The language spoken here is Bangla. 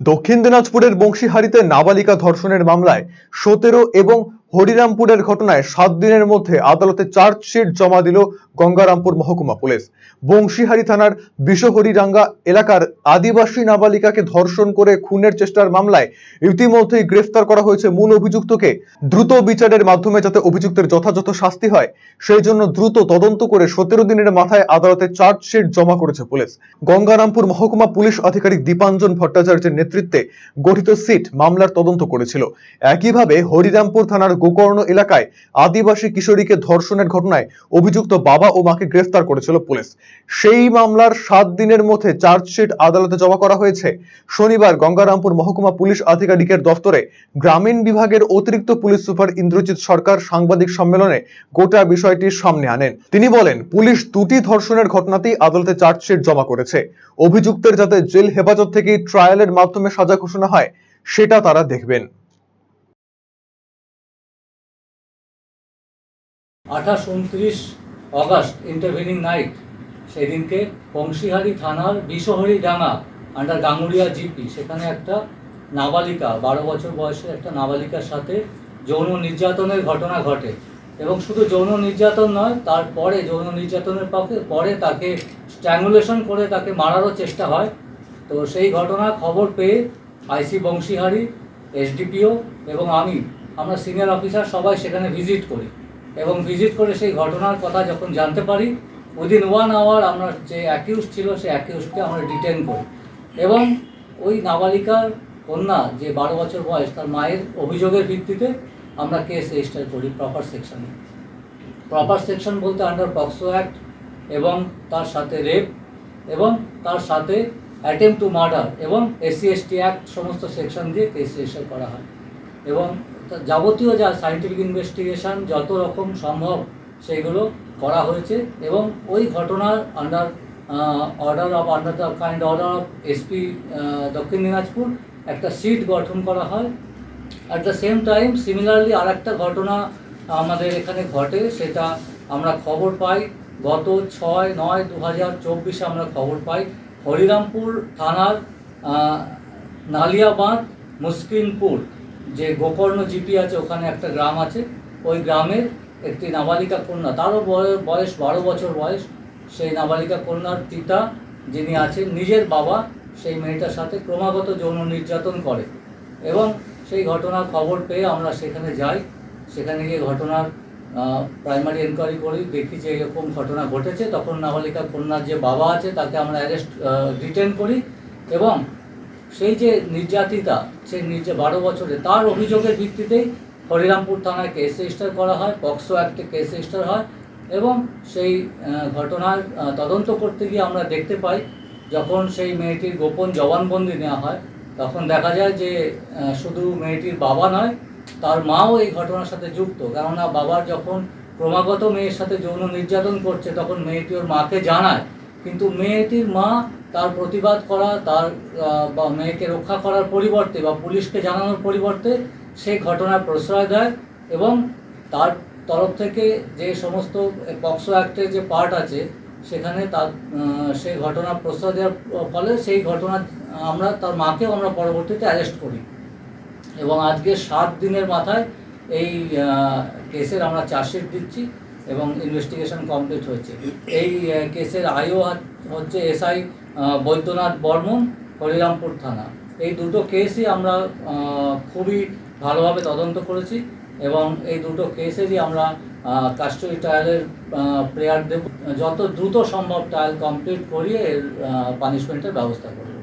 দক্ষিণ দিনাজপুরের বংশীহারিতে নাবালিকা ধর্ষণের মামলায় সতেরো এবং হরিরামপুরের ঘটনায় সাত দিনের মধ্যে আদালতে চার্জশিট জমা দিল গঙ্গারামপুর মহকুমা পুলিশ। বংশীহারি থানার বিষহরিরাঙ্গা এলাকার আদিবাসী নাবালিকাকে ধর্ষণ করে খুনের চেষ্টার মামলায় ইতিমধ্যেই গ্রেফতার করা হয়েছে মূল অভিযুক্তকে। দ্রুত বিচারের মাধ্যমে যাতে অভিযুক্তের যথাযথ শাস্তি হয়, সেই জন্য দ্রুত তদন্ত করে সতেরো দিনের মাথায় আদালতে চার্জশিট জমা করেছে পুলিশ। গঙ্গারামপুর মহকুমা পুলিশ আধিকারিক দীপাঞ্জন ভট্টাচার্যের নেতৃত্বে গঠিত সিট মামলার তদন্ত করেছিল। একইভাবে হরিরামপুর থানার গোকর্ণ এলাকায় আদিবাসী কিশোরীকে ধর্ষণের ঘটনায় অভিযুক্ত বাবা ও মাকে গ্রেফতার করেছিল পুলিশ। সেই মামলার সাত দিনের মধ্যে চার্জশিট আদালতে জমা করা হয়েছে। শনিবার গঙ্গারামপুর মহকুমা পুলিশ আধিকারিকের দফতরে গ্রামীণ বিভাগের অতিরিক্ত পুলিশ সুপার ইন্দ্রজিৎ সরকার সাংবাদিক সম্মেলনে গোটা বিষয়টি সামনে আনেন। তিনি বলেন, পুলিশ দুটি ধর্ষণের ঘটনাতেই আদালতে চার্জশিট জমা করেছে। অভিযুক্তের যাতে জেল হেফাজত থেকে ট্রায়ালের মাধ্যমে সাজা ঘোষণা হয়, সেটা তারা দেখবেন। আঠাশ উনত্রিশ অগাস্ট ইন্টারভিনিং নাইট সেদিনকে বংশীহারি থানার বিষহরি ডাঙ্গা আন্ডার গাঙ্গুড়িয়া জিপি, সেখানে একটা নাবালিকা, বারো বছর বয়সের একটা নাবালিকার সাথে যৌন নির্যাতনের ঘটনা ঘটে। এবং শুধু যৌন নির্যাতন নয়, তারপরে যৌন নির্যাতনের পক্ষে, পরে তাকে স্ট্র্যাঙ্গুলেশন করে তাকে মারারও চেষ্টা হয়। তো সেই ঘটনা খবর পেয়ে আইসি বংশীহারি, এসডিপিও এবং আমি, আমরা সিনিয়র অফিসার সবাই সেখানে ভিজিট করি। এবং ভিজিট করে সেই ঘটনার কথা যখন জানতে পারি উইদিন ওয়ান আওয়ার আমরা যে অ্যাকিউজ ছিল, সেই অ্যাকিউজকে আমরা ডিটেন করি। এবং ওই নাবালিকার কন্যা যে বারো বছর বয়স, তার মায়ের অভিযোগের ভিত্তিতে আমরা কেস রেজিস্টার করি প্রপার সেকশনে প্রপার সেকশন বলতে আন্ডার পক্সো অ্যাক্ট এবং তার সাথে রেপ এবং তার সাথে অ্যাটেম্প টু মার্ডার এবং এসসি এসটি অ্যাক্ট সমস্ত সেকশন দিয়ে কেস রেজিস্টার করা হয়। এবং যাবতীয় যা সায়েন্টিফিক ইনভেস্টিগেশন যত রকম সম্ভব সেগুলো করা হয়েছে এবং ওই ঘটনার under order of under the kind order of SP Dakshin Dinajpur একটা সিট গঠন করা হয়। At the same time similarly আর একটা ঘটনা আমাদের এখানে ঘটে, সেটা আমরা খবর পাই। গত ছয় নয় দু হাজার চব্বিশে আমরা খবর পাই, হরিরামপুর থানার নালিয়াবাঁধ, মুসকিনপুর। যে গোকর্ণ জিপি আছে, ওখানে একটা গ্রাম আছে। ওই গ্রামের একটি নাবালিকা কন্যা, তারও বয়- বয়স বারো বছর বয়স, সেই নাবালিকা কন্যার পিতা যিনি আছেন, নিজের বাবা, সেই মেয়েটার সাথে ক্রমাগত যৌন নির্যাতন করে। এবং সেই ঘটনার খবর পেয়ে আমরা সেখানে যাই। সেখানে গিয়ে ঘটনার প্রাইমারি এনকোয়ারি করি, দেখি যে এরকম ঘটনা ঘটেছে। তখন নাবালিকা কন্যার যে বাবা আছে, তাকে আমরা অ্যারেস্ট ডিটেন করি। এবং সেই যে নির্যাতিতা, সেই নির্যা, বারো বছরে, তার অভিযোগের ভিত্তিতেই হরিরামপুর থানায় কেস রেজিস্টার করা হয় পক্সো অ্যাক্টে কেস রেজিস্টার হয় এবং সেই ঘটনার তদন্ত করতে গিয়ে আমরা দেখতে পাই, যখন সেই মেয়েটির গোপন জবানবন্দি নেওয়া হয়, তখন দেখা যায় যে শুধু মেয়েটির বাবা নয়, তার মাও এই ঘটনার সাথে যুক্ত। কেননা বাবার যখন ক্রমাগত মেয়ের সাথে যৌন নির্যাতন করছে, তখন মেয়েটি ওর মাকে জানায়। কিন্তু মেয়েটির মা তার প্রতিবাদ করা, তার বা মেয়েকে রক্ষা করার পরিবর্তে বা পুলিশকে জানানোর পরিবর্তে সেই ঘটনার প্রশ্রয় দেয় এবং তার তরফ থেকে যে সমস্ত পক্সো অ্যাক্টের যে পার্ট আছে, সেখানে তার সেই ঘটনা প্রশ্রয় দেওয়ার ফলে সেই ঘটনা আমরা, তার মাকেও আমরা পরবর্তীতে অ্যারেস্ট করি। এবং আজকে সাত দিনের মাথায় এই কেসের আমরা চার্জশিট দিচ্ছি এবং ইনভেস্টিগেশন কমপ্লিট হয়েছে। এই কেসের আইও হচ্ছে এসআই বৈদ্যনাথ বর্মন, হরিরামপুর থানা। এই দুটো কেসই আমরা খুবই ভালোভাবে তদন্ত করেছি এবং এই দুটো কেসেরই আমরা কাস্টডি ট্রায়ালের প্রেয়ার দেব। যত দ্রুত সম্ভব ট্রায়াল কমপ্লিট করিয়ে এর পানিশমেন্টের ব্যবস্থা করব।